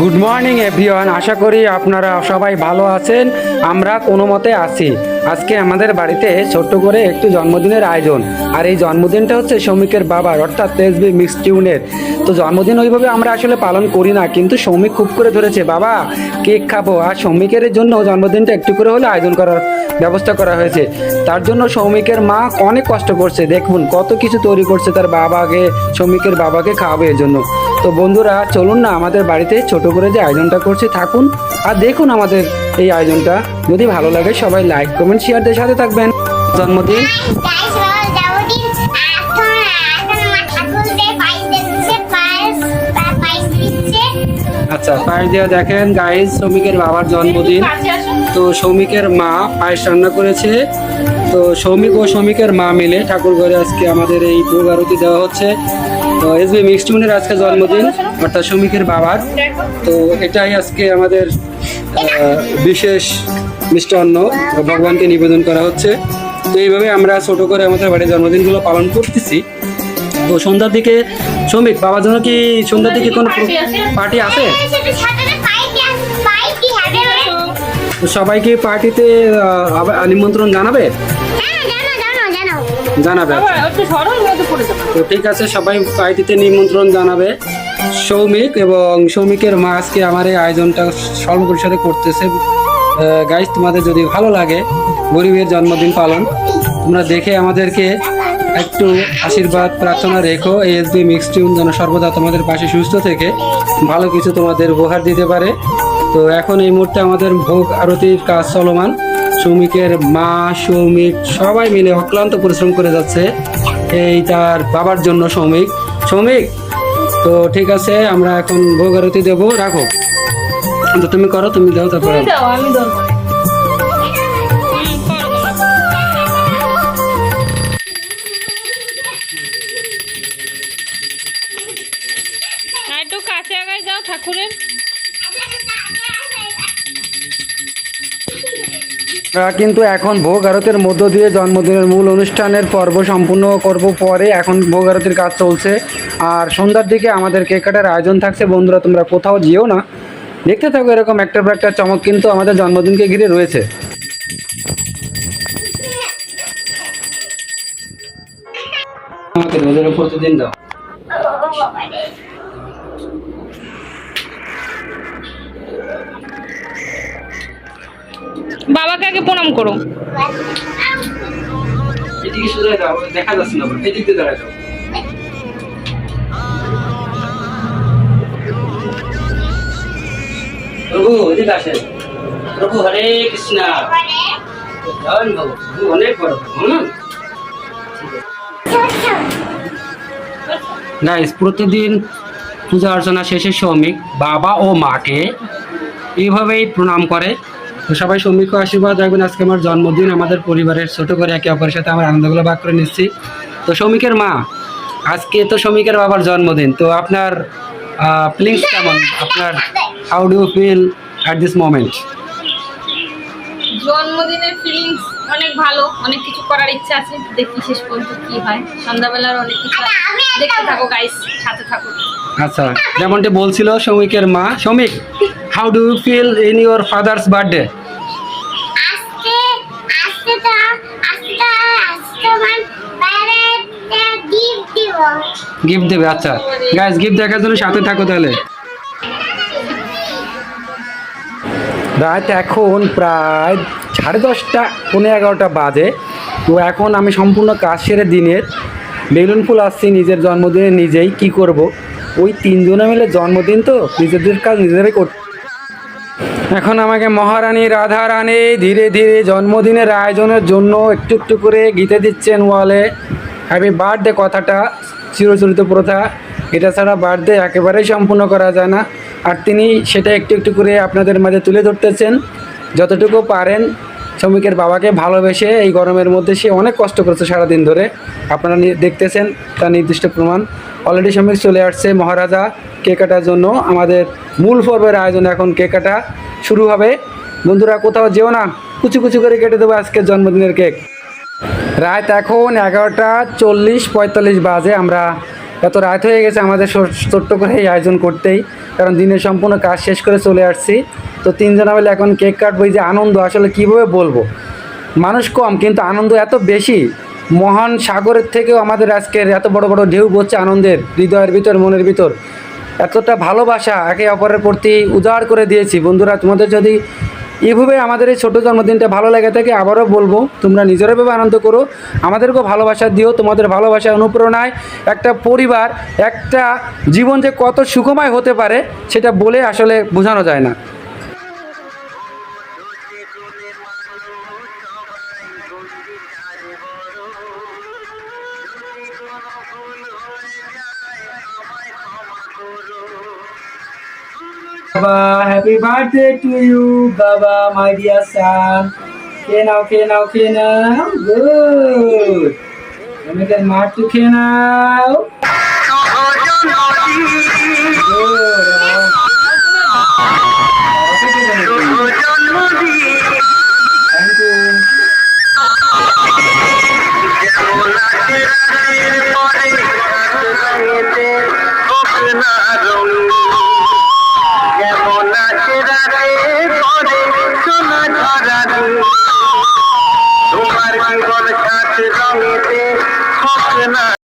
Good morning everyone আশা করি আপনারা সবাই ভালো আছেন। আমরা কোনো মতে আছি। আজকে আমাদের বাড়িতে ছোট্ট করে একটু জন্মদিনের আয়োজন। আর এই জন্মদিনটা হচ্ছে শ্রমিকের বাবার, অর্থাৎ তেজবি মিক্স টিউনের। তো জন্মদিন ওইভাবে আমরা আসলে পালন করি না, কিন্তু সৌমিক খুব করে ধরেছে, বাবা, কেক খাব। আর সৌমিকের জন্য জন্মদিনটা একটু করে হলে আয়োজন করার ব্যবস্থা করা হয়েছে। তার জন্য সৌমিকের মা অনেক কষ্ট করছে। দেখুন, কত কিছু তৈরি করছে তার বাবাকে, সৌমিকের বাবাকে খাওয়াবে এর জন্য। তো বন্ধুরা, চলুন না, আমাদের বাড়িতে ছোট করে যে আয়োজনটা করছে, থাকুন। আর দেখুন আমাদের এই আয়োজনটা। যদি ভালো লাগে সবাই লাইক, কমেন্ট শেয়ার সাথে থাকবেন। জন্মদিন। আচ্ছা পায়েস দিয়ে দেখেন গাইজ সৌমিকের বাবার জন্মদিন। তো সৌমিকের মা পায়েস রান্না করেছে। তো সৌমিক ও সৌমিকের মা মিলে ঠাকুর ঘরে আজকে আমাদের এই ভোগ আরতি দেওয়া হচ্ছে। তো এস বি মিক্সটুনের আজকে জন্মদিন, অর্থাৎ সৌমিকের বাবার। তো এটাই আজকে আমাদের বিশেষ মিষ্টান্ন ভগবানকে নিবেদন করা হচ্ছে। তো এইভাবে আমরা ছোট করে আমাদের বাড়ির জন্মদিনগুলো পালন করতেছি। তো সন্ধ্যার দিকে শ্রমিক বাবার জন্য কি সন্ধ্যার দিকে কোনো পার্টি আছে? সবাইকে পার্টিতে নিমন্ত্রণ জানাবে? জানো জানো জানো জানো জানাবে ঠিক আছে সবাই পার্টিতে নিমন্ত্রণ জানাবে। সৌমিক এবং সৌমিকের মা আজকে আমার এই আয়োজনটা সর্বপরিসরে করতেছে। গাইজ তোমাদের যদি ভালো লাগে, গরিবের জন্মদিন পালন, তোমরা দেখে আমাদেরকে একটু আশীর্বাদ, প্রার্থনা রেখো। এই এস বি মিক্স টিউন যেন সর্বদা তোমাদের পাশে সুস্থ থেকে ভালো কিছু তোমাদের উপহার দিতে পারে। তো এখন এই মুহূর্তে আমাদের ভোগ আরতির কাজ চলমান। সৌমিকের মা, সৌমিক সবাই মিলে অক্লান্ত পরিশ্রম করে যাচ্ছে। এই তার বাবার জন্য সৌমিক। সৌমিক তো ঠিক আছে আমরা এখন ভোগ আরতি দেবো। রাখো। তো তুমি করো তুমি দাও তারপরে আমি একটু কাছে আগায় যাও ঠাকুরের। কিন্তু এখন ভোগ আরতির মধ্য দিয়ে জন্মদিনের মূল অনুষ্ঠানের পর্ব সম্পূর্ণ করব পরে এখন ভোগ আরতির কাজ চলছে। আর সন্ধ্যার দিকে আমাদের কেক কাটার আয়োজন থাকছে। বন্ধুরা, তোমরা কোথাও যেও না। দেখতে থাকো এরকম একটার পর একটা চমক কিন্তু আমাদের জন্মদিনকে ঘিরে রয়েছে। আমাকে রোজের দাও। বাবাকে আগে প্রণাম করো। এদিকে দেখা যাচ্ছে না এদিক দাঁড়ায় প্রভু এদিকে আসেন প্রভু হরে কৃষ্ণ। জয় বাবু প্রভু অনেক বড় গাইস প্রতিদিন পূজা অর্চনা শেষে শ্রমিক বাবা ও মাকে এইভাবেই প্রণাম করে। তো সবাই শ্রমিককে আশীর্বাদ রাখবেন। আজকে আমার জন্মদিন আমাদের পরিবারের ছোট করে একে অপরের সাথে আমার আনন্দগুলো ভাগ করে নিচ্ছি। তো শ্রমিকের মা আজকে তো শ্রমিকের বাবার জন্মদিন তো আপনার ফিলিংস কেমন? আপনার how do feel at this moment জন্মদিনের ফিলিংস অনেক ভালো অনেক কিছু করার ইচ্ছা আছে। দেখি শেষ পর্যন্ত কি হয়। সন্ধ্যাবেলার অনেক কিছু দেখতে থাকো গাইস সাথে থাকো। আচ্ছা যেমনটি বলছিল শ্রমিকের মা শ্রমিক how do you feel in your father's birthday gift দিব। আচ্ছা। গাইস গিফট দেখার জন্য সাথে থাকো তাহলে। রাত এখন প্রায় সাড়ে দশটা পনেরো এগারোটা বাজে। তো এখন আমি সম্পূর্ণ কাজ সেরে দিনের। বেলুন ফুল আসছি নিজের জন্মদিনে নিজেই কি করব? ওই তিনজনে মিলে জন্মদিন তো নিজেদের কাজ নিজেরাই করতে এখন আমাকে মহারানী রাধা রানী ধীরে ধীরে জন্মদিনের আয়োজনের জন্য একটু একটু করে গীতে দিচ্ছেন ওয়ালে। হ্যাপি বার্থডে কথাটা, চিরচরিত প্রথা, এটা ছাড়া বার্থডে একেবারেই সম্পূর্ণ করা যায় না। আর তিনি সেটা একটু একটু করে আপনাদের মাঝে তুলে ধরতেছেন। যতটুকু পারেন, শ্রমিকের বাবাকে ভালোবেসে এই গরমের মধ্যে সে অনেক কষ্ট করেছে সারাদিন ধরে। আপনারা দেখতেছেন তার নির্দিষ্ট প্রমাণ। অলরেডি শ্রমিক চলে আসছে মহারাজা কেক কাটার জন্য। আমাদের মূল পর্বের আয়োজন এখন কেক কাটা। শুরু হবে। বন্ধুরা, কোথাও যেও না, কুচু কুচু করে কেটে দেবো আজকের জন্মদিনের কেক। রাত এখন এগারোটা চল্লিশ পঁয়তাল্লিশ বাজে। আমরা এত রাত হয়ে গেছে আমাদের ছোট্ট করে এই আয়োজন করতেই, কারণ দিনের সম্পূর্ণ কাজ শেষ করে চলে আসছি। তো তিনজনা মিলে এখন কেক কাটবো, এই যে আনন্দ, আসলে কীভাবে বলব? মানুষ কম, কিন্তু আনন্দ এত বেশি। মহান সাগরের থেকেও আমাদের আজকের এত বড় বড় ঢেউ পড়ছে আনন্দের, হৃদয়ের ভিতর, মনের ভিতর। এতটা ভালোবাসা একে অপরের প্রতি উজাড় করে দিয়েছি। বন্ধুরা, তোমাদের যদি এভাবে আমাদের এই ছোটো জন্মদিনটা ভালো লেগে থাকে, আবারও বলব, তোমরা নিজেরা ভেবে আনন্দ করো। আমাদেরকেও ভালোবাসা দিও, তোমাদের ভালোবাসা অনুপ্রেরণায় একটা পরিবার, একটা জীবন যে কত সুখময় হতে পারে, সেটা বলে আসলে বোঝানো যায় না। বাবা হ্যাপি বার্থডে টু ইউ বাবা মাই ডিয়ার সান খেয়ে নাও খেয়ে নাও খেয়ে নাও। গুড আমাদের মা একটু খেয়ে নাও। থ্যাংক